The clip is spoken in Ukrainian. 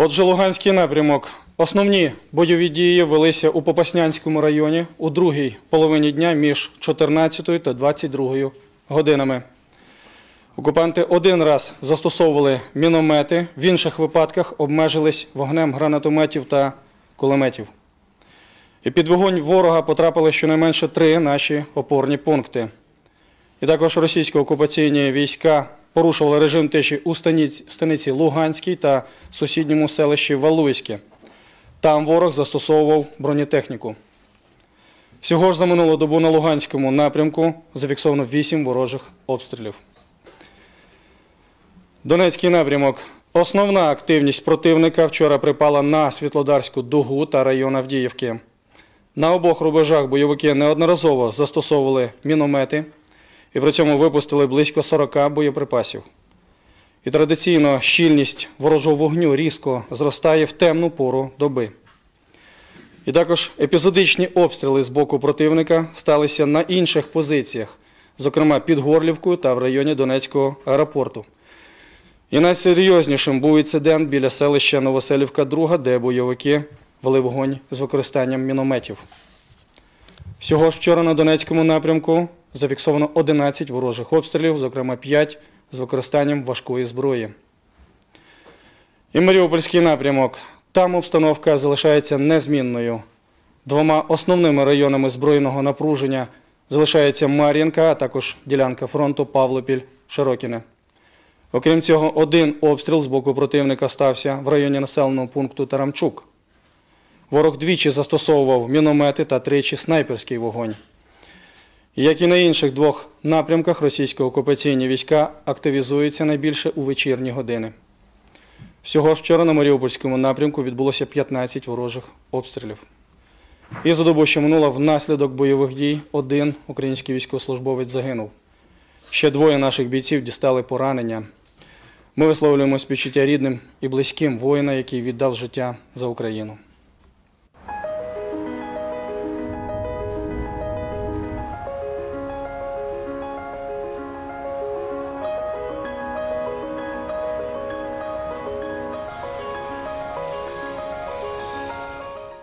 Отже, Луганський напрямок. Основні бойові дії велися у Попаснянському районі у другій половині дня між 14 та 22 годинами. Окупанти один раз застосовували міномети, в інших випадках обмежились вогнем гранатометів та кулеметів. І під вогонь ворога потрапили щонайменше три наші опорні пункти. І також російсько-окупаційні війська порушували режим тиші у станиці, Луганській та сусідньому селищі Валуйське. Там ворог застосовував бронетехніку. Всього ж за минулу добу на Луганському напрямку зафіксовано 8 ворожих обстрілів. Донецький напрямок. Основна активність противника вчора припала на Світлодарську дугу та район Авдіївки. На обох рубежах бойовики неодноразово застосовували міномети і при цьому випустили близько 40 боєприпасів. І традиційно щільність ворожого вогню різко зростає в темну пору доби. І також епізодичні обстріли з боку противника сталися на інших позиціях, зокрема під Горлівкою та в районі Донецького аеропорту. І найсерйознішим був інцидент біля селища Новоселівка 2, де бойовики вели вогонь з використанням мінометів. Всього ж вчора на Донецькому напрямку зафіксовано 11 ворожих обстрілів, зокрема 5 з використанням важкої зброї. І Маріупольський напрямок. Там обстановка залишається незмінною. Двома основними районами збройного напруження залишається Мар'їнка, а також ділянка фронту Павлопіль-Широкіне. Окрім цього, один обстріл з боку противника стався в районі населеного пункту Тарамчук. Ворог двічі застосовував міномети та тричі снайперський вогонь. Як і на інших двох напрямках, російсько-окупаційні війська активізуються найбільше у вечірні години. Всього ж вчора на Маріупольському напрямку відбулося 15 ворожих обстрілів. І за добу, що минула, внаслідок бойових дій один український військовослужбовець загинув. Ще двоє наших бійців дістали поранення. Ми висловлюємо співчуття рідним і близьким воїна, який віддав життя за Україну.